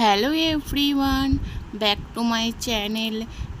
Hello everyone back to my channel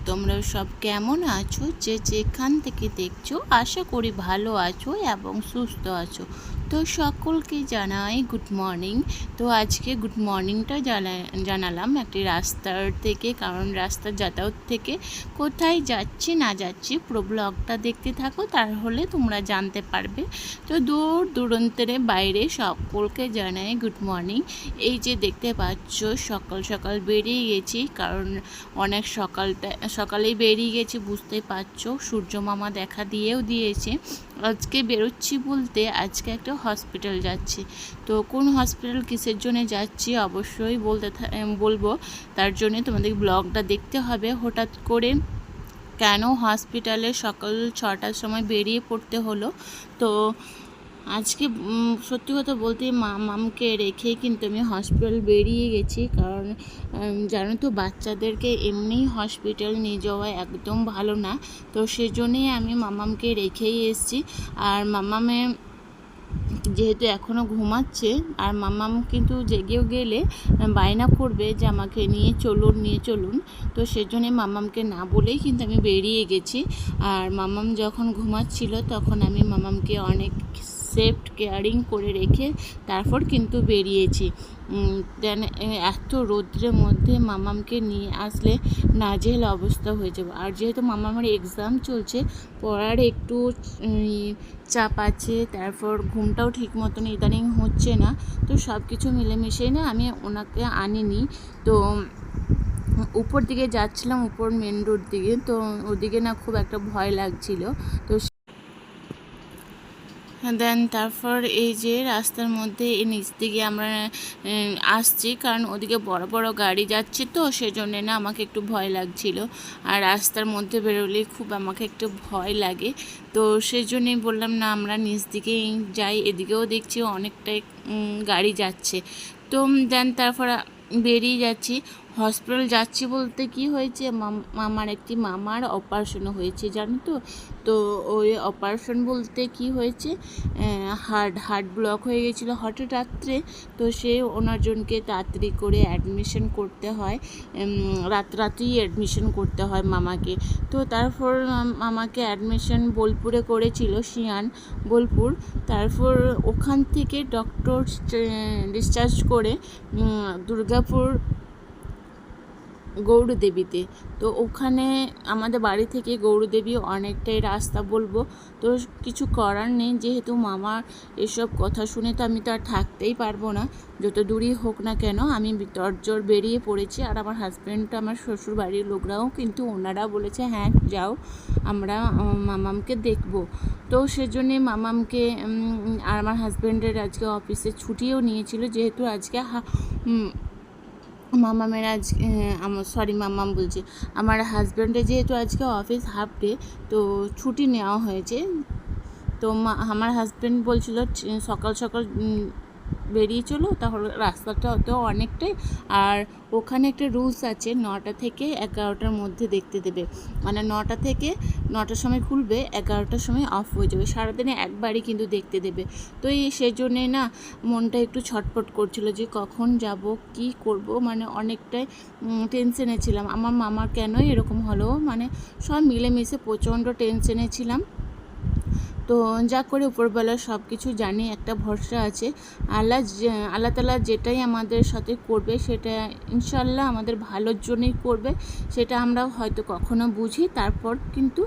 তোমরা সব কেমন আছো? যে যেখান থেকে দেখছ, আশা করি ভালো আছো এবং সুস্থ আছো। তো সকলকে জানাই গুড মর্নিং তো আজকে গুড মর্নিংটা জানা, জানালাম একটি রাস্তার থেকে, কারণ রাস্তার যাতায়াত থেকে কোথায় যাচ্ছি, না যাচ্ছি, পুরো ব্লগটা দেখতে থাকো, তাহলে তোমরা জানতে পারবে। তো দূর দূরান্তের বাইরে সকলকে জানাই গুড মর্নিং এই যে দেখতে পাচ্ছ, সকাল সকাল বেরিয়ে গেছি, কারণ অনেক সকালটা সকালেই বেরিয়ে গেছি, বুঝতেই পারছ। সূর্য মামা দেখা দিয়েও দিয়েছে। আজকে বেরোচ্ছি বলতে আজকে একটা হসপিটাল যাচ্ছি। তো কোন হসপিটাল কিসের জন্য যাচ্ছি অবশ্যই বলতে বলব। তার জন্য তোমাদের ব্লগটা দেখতে হবে। হঠাৎ করে কেন হসপিটালে সকাল ছটার সময় বেরিয়ে পড়তে হলো? তো আজকে সত্যি কথা বলতে মামকে রেখেই কিন্তু আমি হসপিটাল বেরিয়ে গেছি। কারণ জানো তো, বাচ্চাদেরকে এমনিই হসপিটাল নিয়ে যাওয়া একদম ভালো না। তো সেজন্যই আমি মামামকে রেখেই এসেছি। আর মামামে যেহেতু এখনও ঘুমাচ্ছে, আর মামাম কিন্তু জেগেও গেলে বায়না করবে যে আমাকে নিয়ে চলুন নিয়ে চলুন। তো সেজন্য মামামকে না বলেই কিন্তু আমি বেরিয়ে গেছি। আর মামাম যখন ঘুমাচ্ছিল, তখন আমি মামামকে অনেক সেফট কেয়ারিং করে রেখে তারপর কিন্তু বেরিয়েছি। দেন এত রৌদ্রের মধ্যে মামামকে নিয়ে আসলে নাজেহাল অবস্থা হয়ে যাবে। আর যেহেতু মামামের এক্সাম চলছে, পড়ার একটু চাপ আছে, তারপর ঘুমটাও ঠিক মতন ইদানিং হচ্ছে না, তো সব কিছু মিলেমিশেই না আমি ওনাকে আনিনি। তো, উপর দিকে যাচ্ছিলাম, উপর মেন রোড দিকে, তো ওদিকে না খুব একটা ভয় লাগছিল। তো দেন তারপর এই যে রাস্তার মধ্যে এই নিচ দিকে আমরা আসছি, কারণ ওদিকে বড় বড় গাড়ি যাচ্ছে তো, সেজন্য না আমাকে একটু ভয় লাগছিল। আর রাস্তার মধ্যে বেরোলে খুব আমাকে একটু ভয় লাগে। তো সেই জন্যই বললাম, না, আমরা নিচ দিকেই যাই, এদিকেও দেখছি অনেকটাই গাড়ি যাচ্ছে। তো দেন তারপর বেরিয়ে যাচ্ছি। হসপিটাল যাচ্ছি বলতে কি হয়েছে? মাম- মামার একটি মামার অপারেশন হয়েছে, জানো তো? তো ওই অপারেশন বলতে কি হয়েছে? হার্ট হার্ট ব্লক হয়ে গেছিল হঠাৎ রাত্রে। তো সে ওনার জনকে তাড়াতাড়ি করে অ্যাডমিশন করতে হয়। রাত, রাতেই অ্যাডমিশন করতে হয় মামাকে। তো তারপর মামাকে অ্যাডমিশন বোলপুরে করেছিল শিয়ান, বোলপুর। তারপর ওখান থেকে ডক্টর ডিসচার্জ করে দুর্গাপুর গৌরদেবীতে। তো ওখানে আমাদের বাড়ি থেকে গৌরদেবী অনেকটাই রাস্তা বলব। তো কিছু করার নেই, যেহেতু মামার এসব কথা শুনে তো আমি তো আর থাকতেই পারব না। যত দূরই হোক না কেন, আমি তরজোর বেরিয়ে পড়েছি। আর আমার হাজব্যান্ড আমার শ্বশুর বাড়ির লোকরাও কিন্তু ওনারা বলেছে হ্যাঁ যাও, আমরা মামামকে দেখব। তো সেজন্যে মামামকে আর আমার হাজব্যান্ডের আজকে অফিসে ছুটিও নিয়েছিল। যেহেতু আজকে মামামের আজ আমার সরি মামাম বলছে, আমার হাজব্যান্ডের যেহেতু আজকে অফিস হাফ ডে তো ছুটি নেওয়া হয়েছে। তো আমার হাজব্যান্ড বলছিল সকাল সকাল বেরিয়ে চলো, তাহলে রাস্তাটা তো অনেকটাই। আর ওখানে একটা রুলস আছে, নটা থেকে এগারোটার মধ্যে দেখতে দেবে। মানে নটা থেকে নটার সময় খুলবে, এগারোটার সময় অফ হয়ে যাবে। সারাদিনে একবারই কিন্তু দেখতে দেবে। তো এই সেজন্যে না, মনটা একটু ছটফট করছিল যে কখন যাব, কি করব? মানে অনেকটাই টেনশনে ছিলাম। আমার মামার কেন এরকম হলো? মানে সব মিলেমিশে প্রচণ্ড টেনশনে ছিলাম। তো যা করে উপরবেলা সব কিছু জানি, একটা ভরসা আছে। আল্লাহ আল্লাহ তালা যেটাই আমাদের সাথে করবে, সেটা ইনশাল্লাহ আমাদের ভালোর জন্যই করবে। সেটা আমরা হয়তো কখনো বুঝি, তারপর কিন্তু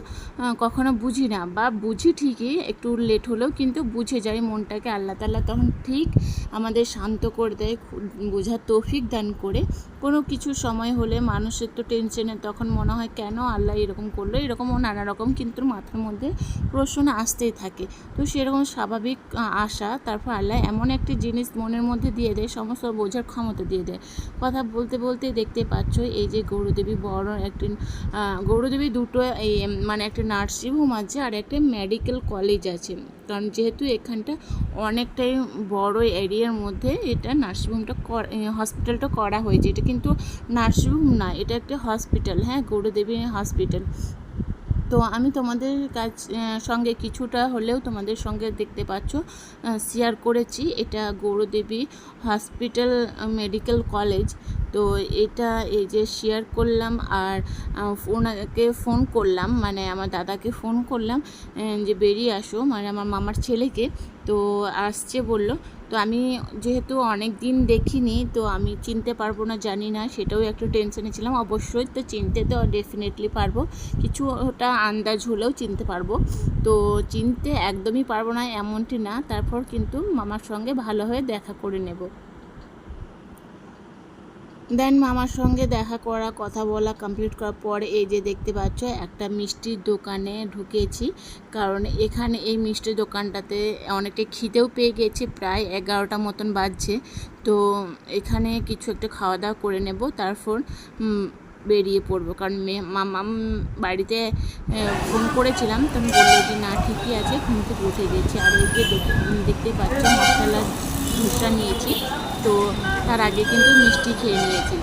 কখনো বুঝি না। বা বুঝি ঠিকই, একটু লেট হলেও কিন্তু বুঝে যাই মনটাকে। আল্লাহ তালা তখন ঠিক আমাদের শান্ত করে দেয় বোঝার তৌফিক দান করে। কোনো কিছু সময় হলে মানুষের তো টেনশনে তখন মনে হয়, কেন আল্লাহ এরকম করল? এরকমও নানা রকম কিন্তু মাথার মধ্যে প্রশ্ন আসতেই থাকে। তো সেরকম স্বাভাবিক আশা, তারপর আল্লাহ এমন একটি জিনিস মনের মধ্যে দিয়ে দেয়, সমস্ত বোঝার ক্ষমতা দিয়ে দেয়। কথা বলতে বলতে দেখতে পাচ্ছ, এই যে গৌরদেবী বড় একটি গৌরদেবী দুটো এই মানে একটা নার্সিং হোম আছে আর একটা মেডিকেল কলেজ আছে। কারণ যেহেতু এখানটা অনেকটাই বড় এরিয়ার মধ্যে এটা নার্সিংহোমটা হসপিটালটা করা হয়েছে। এটা কিন্তু নার্সিংহোম না, এটা একটা হসপিটাল হ্যাঁ গৌরদেবী হসপিটাল। তো আমি তোমাদের আহ, সঙ্গে কিছুটা হলেও তোমাদের সঙ্গে দেখতে পাচ্ছ শেয়ার করেছি। এটা গৌরদেবী হসপিটাল মেডিকেল কলেজ তো এটা এই যে শেয়ার করলাম আর ওনাকে ফোন করলাম মানে আমার দাদাকে ফোন করলাম যে বেরিয়ে আসো মানে আমার মামার ছেলেকে। তো আসছে বলল তো আমি যেহেতু অনেক দিন দেখিনি, তো আমি চিনতে পারব না, জানি না, সেটাও একটু টেনশনে ছিলাম। অবশ্যই তো চিনতে তো ডেফিনেটলি পারব। কিছু ওটা আন্দাজ হলেও চিনতে পারব। তো চিনতে একদমই পারব না, এমনটি না। তারপর কিন্তু মামার সঙ্গে ভালো হয়ে দেখা করে নেব। দেন মামার সঙ্গে দেখা করা, কথা বলা কমপ্লিট করার পরে এই যে দেখতে পাচ্ছ, একটা মিষ্টির দোকানে ঢুকেছি। কারণ এখানে এই মিষ্টির দোকানটাতে অনেকটা খিদেও পেয়ে গেছে, প্রায় এগারোটা মতন বাজছে। তো এখানে কিছু একটা খাওয়া দাওয়া করে নেব, তারপর বেরিয়ে পড়ব। কারণ মে- মামাম বাড়িতে ফোন করেছিলাম, তো আমি বলল যে, না, ঠিকই আছে। ঘুম থেকে উঠে গেছি। আর ওই যে দেখ- দেখতে পাচ্ছি, মশলা ধোসা নিয়েছি। তো তার আগে কিন্তু মিষ্টি খেয়ে নিয়েছি।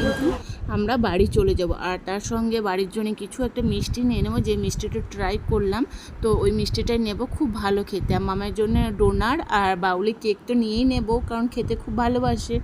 কিন্তু আমরা বাড়ি চলে যাব। আর তার সঙ্গে বাড়ির জন্য কিছু একটা মিষ্টি নিয়ে নেব। যে মিষ্টিটা ট্রাই করলাম, তো ওই মিষ্টিটাই নেব। খুব ভালো খেতে। আর মামার জন্য ডোনার আর বাউলি কেক তো নিয়েই নেব, কারণ খেতে খুব ভালোবাসে।